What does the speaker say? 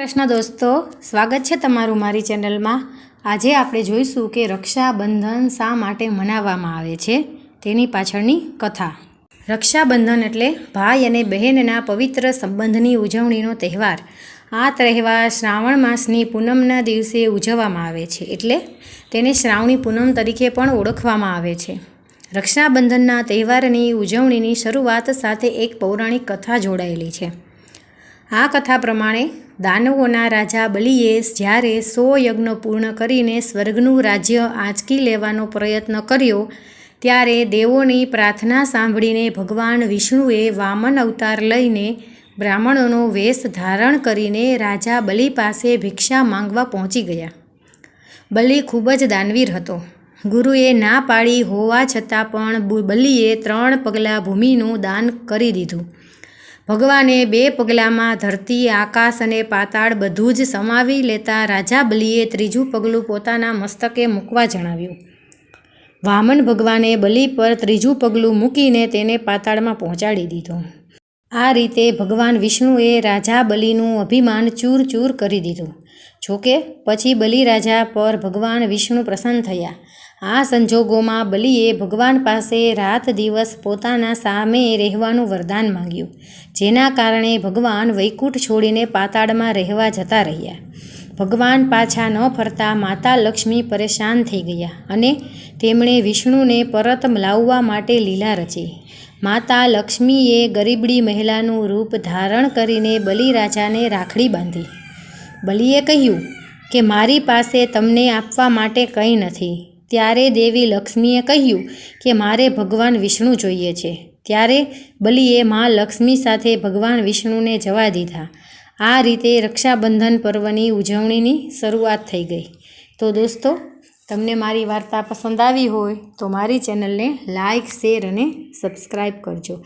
કૃષ્ણ દોસ્તો, સ્વાગત છે તમારું મારી ચેનલમાં. આજે આપણે જોઈશું કે રક્ષાબંધન શા માટે મનાવવામાં આવે છે, તેની પાછળની કથા. રક્ષાબંધન એટલે ભાઈ અને બહેનના પવિત્ર સંબંધની ઉજવણીનો તહેવાર. આ તહેવાર શ્રાવણ માસની પૂનમના દિવસે ઉજવવામાં આવે છે, એટલે તેને શ્રાવણી પૂનમ તરીકે પણ ઓળખવામાં આવે છે. રક્ષાબંધનના તહેવારની ઉજવણીની શરૂઆત સાથે એક પૌરાણિક કથા જોડાયેલી છે. આ કથા પ્રમાણે દાનવોના રાજા બલિએ જ્યારે સો યજ્ઞ પૂર્ણ કરીને સ્વર્ગનું રાજ્ય આંચકી લેવાનો પ્રયત્ન કર્યો, ત્યારે દેવોની પ્રાર્થના સાંભળીને ભગવાન વિષ્ણુએ વામન અવતાર લઈને બ્રાહ્મણોનો વેશ ધારણ કરીને રાજા બલિ પાસે ભિક્ષા માંગવા પહોંચી ગયા. બલિ ખૂબ જ દાનવીર હતો. ગુરુએ ના પાડી હોવા છતાં પણ બલીએ ત્રણ પગલાં ભૂમિનું દાન કરી દીધું. ભગવાને બે પગલાંમાં ધરતી, આકાશ અને પાતાળ બધું જ સમાવી લેતા રાજા બલિએ ત્રીજું પગલું પોતાના મસ્તકે મૂકવા જણાવ્યું. વામન ભગવાને બલિ પર ત્રીજું પગલું મૂકીને તેને પાતાળમાં પહોંચાડી દીધો. આ રીતે ભગવાન વિષ્ણુએ રાજા બલિનું અભિમાન ચૂર ચૂર કરી દીધું. જોકે પછી બલિરાજા પર ભગવાન વિષ્ણુ પ્રસન્ન થયા. આ સંજોગોમાં બલિએ ભગવાન પાસે રાત દિવસ પોતાના સામે રહેવાનું વરદાન માંગ્યું, જેના કારણે ભગવાન વૈકુંઠ છોડીને પાતાળમાં રહેવા જતા રહ્યા. ભગવાન પાછા ન ફરતા માતા લક્ષ્મી પરેશાન થઈ ગયા અને તેમણે વિષ્ણુને પરત લાવવા માટે લીલા રચી. માતા લક્ષ્મીએ ગરીબડી મહિલાનું રૂપ ધારણ કરીને બલિરાજાને રાખડી બાંધી. બલિએ કહ્યું કે મારી પાસે તમને આપવા માટે કંઈ નથી. ત્યારે દેવી લક્ષ્મીએ કહ્યું કે મારે ભગવાન વિષ્ણુ જોઈએ છે. ત્યારે બલિએ મા લક્ષ્મી સાથે ભગવાન વિષ્ણુને જવા દીધા. આ રીતે રક્ષાબંધન પર્વની ઉજવણીની શરૂઆત થઈ ગઈ. તો દોસ્તો, તમને મારી વાર્તા પસંદ આવી હોય તો મારી ચેનલને લાઇક, શેર અને સબસ્ક્રાઈબ કરજો.